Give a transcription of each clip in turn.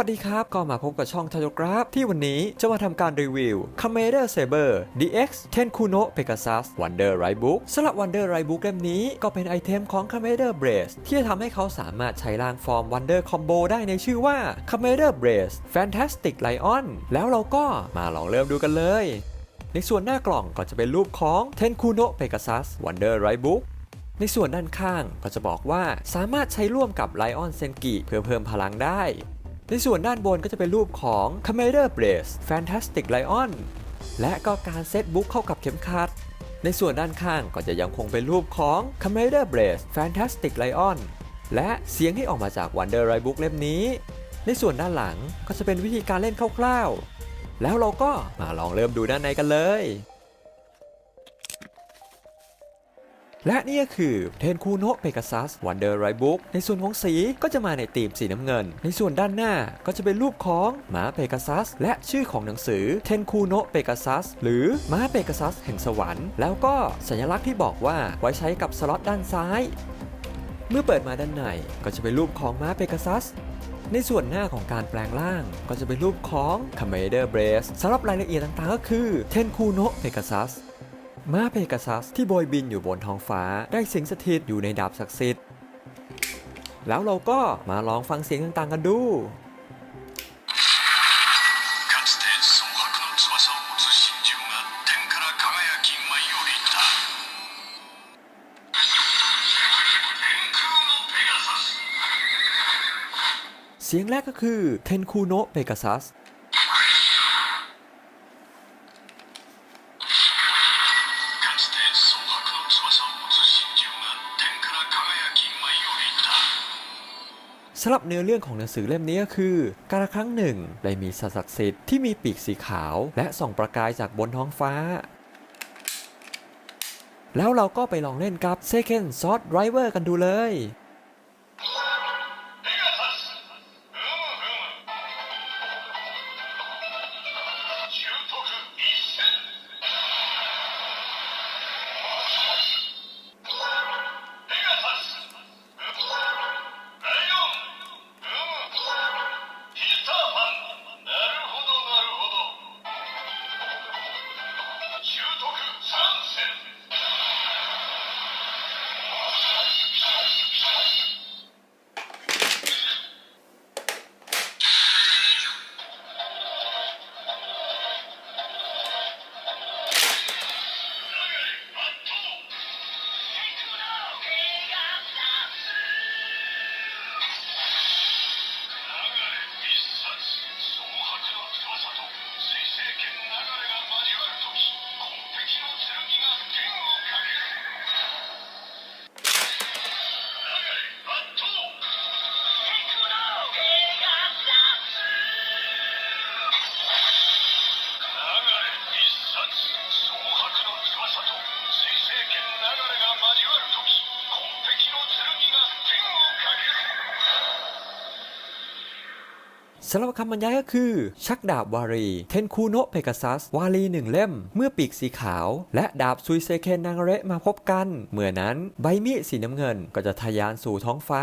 สวัสดีครับ ก็มาพบกับช่องท a โ o กราฟที่วันนี้จะมาทำการรีวิว Commander Saber DX Tenkuno Pegasus Wonder Right Book สำหรับ Wonder Right Book เล่มนี้ก็เป็นไอเทมของ Commander Brace ที่จะทำให้เขาสามารถใช้ร่างฟอร์ม Wonder Combo ได้ในชื่อว่า Commander Brace Fantastic Lion แล้วเราก็มาลองเริ่มดูกันเลย ในส่วนหน้ากล่องก็จะเป็นรูปของ Tenkuno Pegasus Wonder Right Book ในส่วนด้านข้างก็จะบอกว่าสามารถใช้ร่วมกับ Lion Senki เพื่อเพิ่มพลังได้ ในส่วนด้านบนก็จะเป็นรูปของ Commander Brace Fantastic Lion และก็การเซตบุ๊กเข้ากับเข็มขัด ในส่วนด้านข้างก็จะยังคงเป็นรูปของ Commander Brace Fantastic Lion และเสียงที่ออกมาจาก Wonder r i Book เล่มนี้ ในส่วนด้านหลังก็จะเป็นวิธีการเล่นคร่าวๆ แล้วเราก็มาลองเริ่มดูด้านในกันเลย และนี่ก็คือเทนคูโนะเปกัซัสวันเดอร์ไรบุ๊กในส่วนของสีก็จะมาในธีมสีน้ำเงิน ในส่วนด้านหน้าก็จะเป็นรูปของหมาเปกัซัสและชื่อของหนังสือเทนคูโนะเปกัซัสหรือหมาเปกัซัสแห่งสวรรค์ แล้วก็สัญลักษณ์ที่บอกว่าไว้ใช้กับสล็อตด้านซ้าย เมื่อเปิดมาด้านในก็จะเป็นรูปของม้าเปกัซัสในส่วนหน้าของการแปลงร่างก็จะเป็นรูปของ Commander Brace สำหรับรายละเอียดต่างๆก็คือ Tenkuno Pegasus ม้าเพกาซัสที่โบยบินอยู่บนท้องฟ้าได้สิงสถิตอยู่ในดาบศักดิ์สิทธิ์ แล้วเราก็มาลองฟังเสียงต่างๆกันดูเสียงแรกก็คือเทนคูโนเปกาซัส สำหรับเนื้อเรื่องของหนังสือเล่มนี้ก็คือ การครั้งหนึ่งได้มีสัตว์ศักดิ์สิทธิ์ที่มีปีกสีขาว และส่องประกายจากบนท้องฟ้า แล้วเราก็ไปลองเล่นกับ Second Sword Driver กันดูเลย สำหรับคำบรรยายก็คือ ชักดาบวารี เทนคูโนะเพกาซัส วารีหนึ่งเล่ม เมื่อปีกสีขาว และดาบซุยเซเคนนางเระมาพบกัน เมื่อนั้นใบมีดสีน้ำเงินก็จะทะยานสู่ท้องฟ้า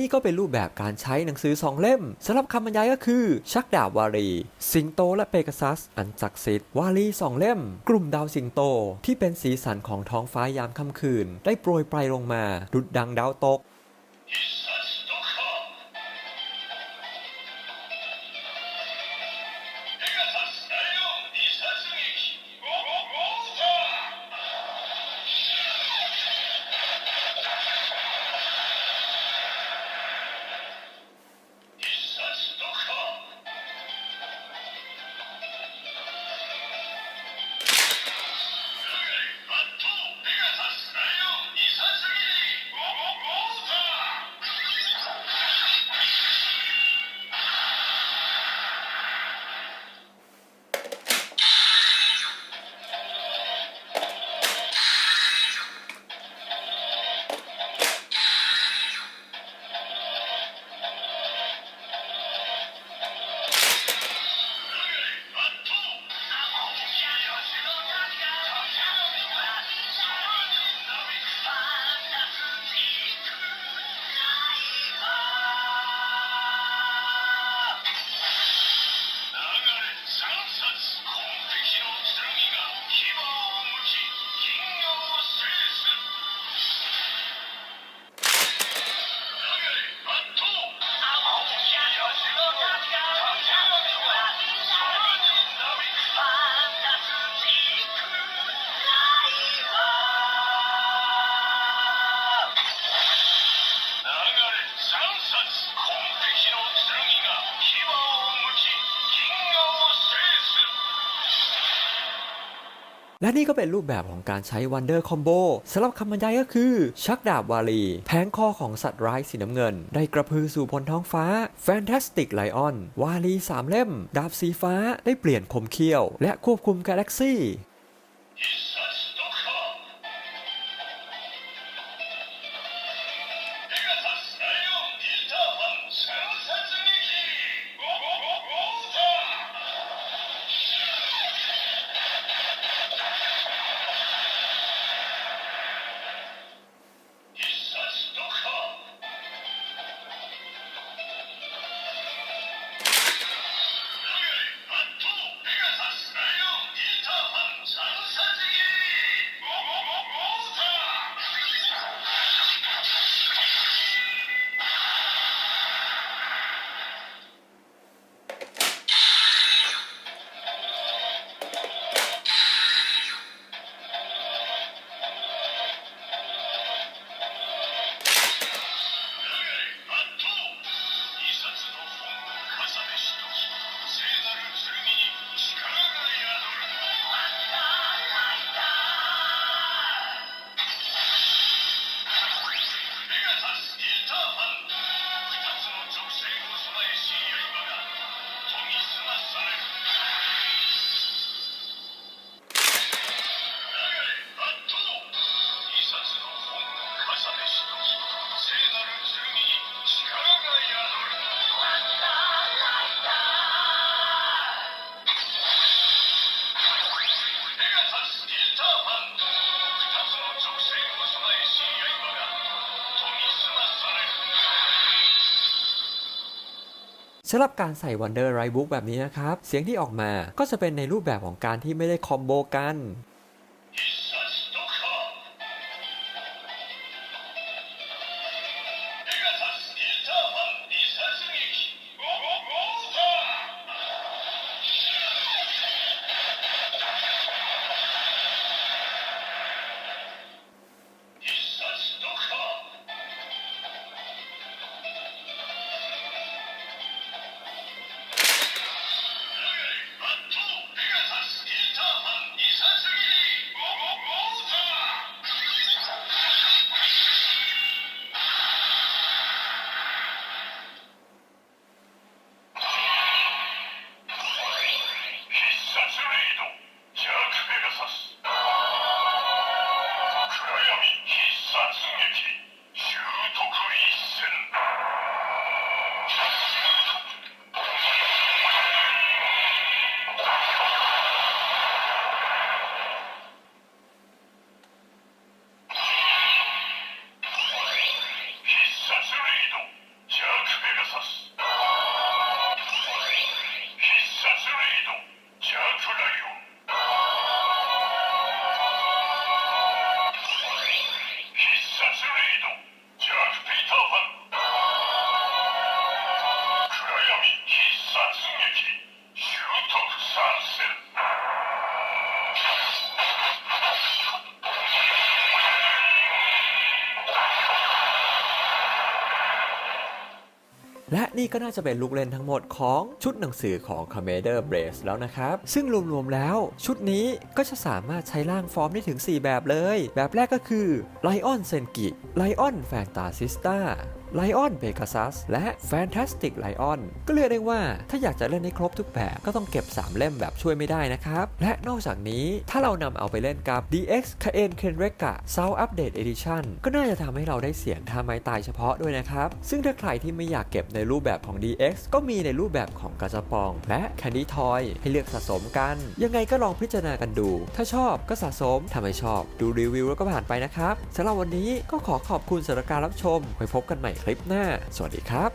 นี่ก็เป็นรูปแบบการใช้หนังสือสองเล่มสำหรับคำบรรยายก็คือ ชักดาบวารี สิงโตและเปกัสซัส อันศักดิ์สิทธิ์วารีสองเล่ม กลุ่มดาวสิงโต ที่เป็นสีสันของท้องฟ้ายามค่ำคืน ได้โปรยปลายลงมาดุดดังดาวตก必 และนี่ก็เป็นรูปแบบของการใช้วันเดอร์คอมโบสำหรับคำบรรยายก็คือ ชักดาบวาลีแผงคอของสัตว์ร้ายสีน้ำเงิน ได้กระพือสู่บนท้องฟ้าแฟนตาสติกไลออนวาลีสามเล่ม ดาบสีฟ้าได้เปลี่ยนคมเขี้ยว และควบคุมกาแล็กซี่ สำหรับการใส่ Wonder Right Book แบบนี้นะครับ เสียงที่ออกมาก็จะเป็นในรูปแบบของการที่ไม่ได้คอมโบกัน นี่ก็น่าจะเป็นลูกเล่นทั้งหมดของชุดหนังสือของ Commander Brace แล้วนะครับ ซึ่งรวมๆแล้ว ชุดนี้ก็จะสามารถใช้ร่างฟอร์มได้ถึง 4 แบบเลย แบบแรกก็คือ Lion Senki Lion Fantasista Lion Pegasus และ Fantastic Lion ก็เรียกได้ว่าถ้าอยากจะเล่นให้ครบทุกแบบก็ต้องเก็บ 3 เล่มแบบช่วยไม่ได้นะครับ และนอกจากนี้ถ้าเรานำเอาไปเล่นกับ DX k a n Kenreka Sound Update Edition ก็น่าจะทำให้เราได้เสียงท่าไม้ตายเฉพาะด้วยนะครับ ซึ่งถ้าใครที่ไม่อยากเก็บในรูปแบบของ DX ก็มีในรูปแบบของกระจะปอง และ Candy Toy ให้เลือกสะสมกัน ยังไงก็ลองพิจารณากันดู ถ้าชอบก็สะสมถ้าไม่ชอบ ดูรีวิวแล้วก็ผ่านไปนะครับสำหรับวันนี้ก็ขอขอบคุณสำหรับการรับชมไว้พบกันใหม่คลิปหน้า สวัสดีครับ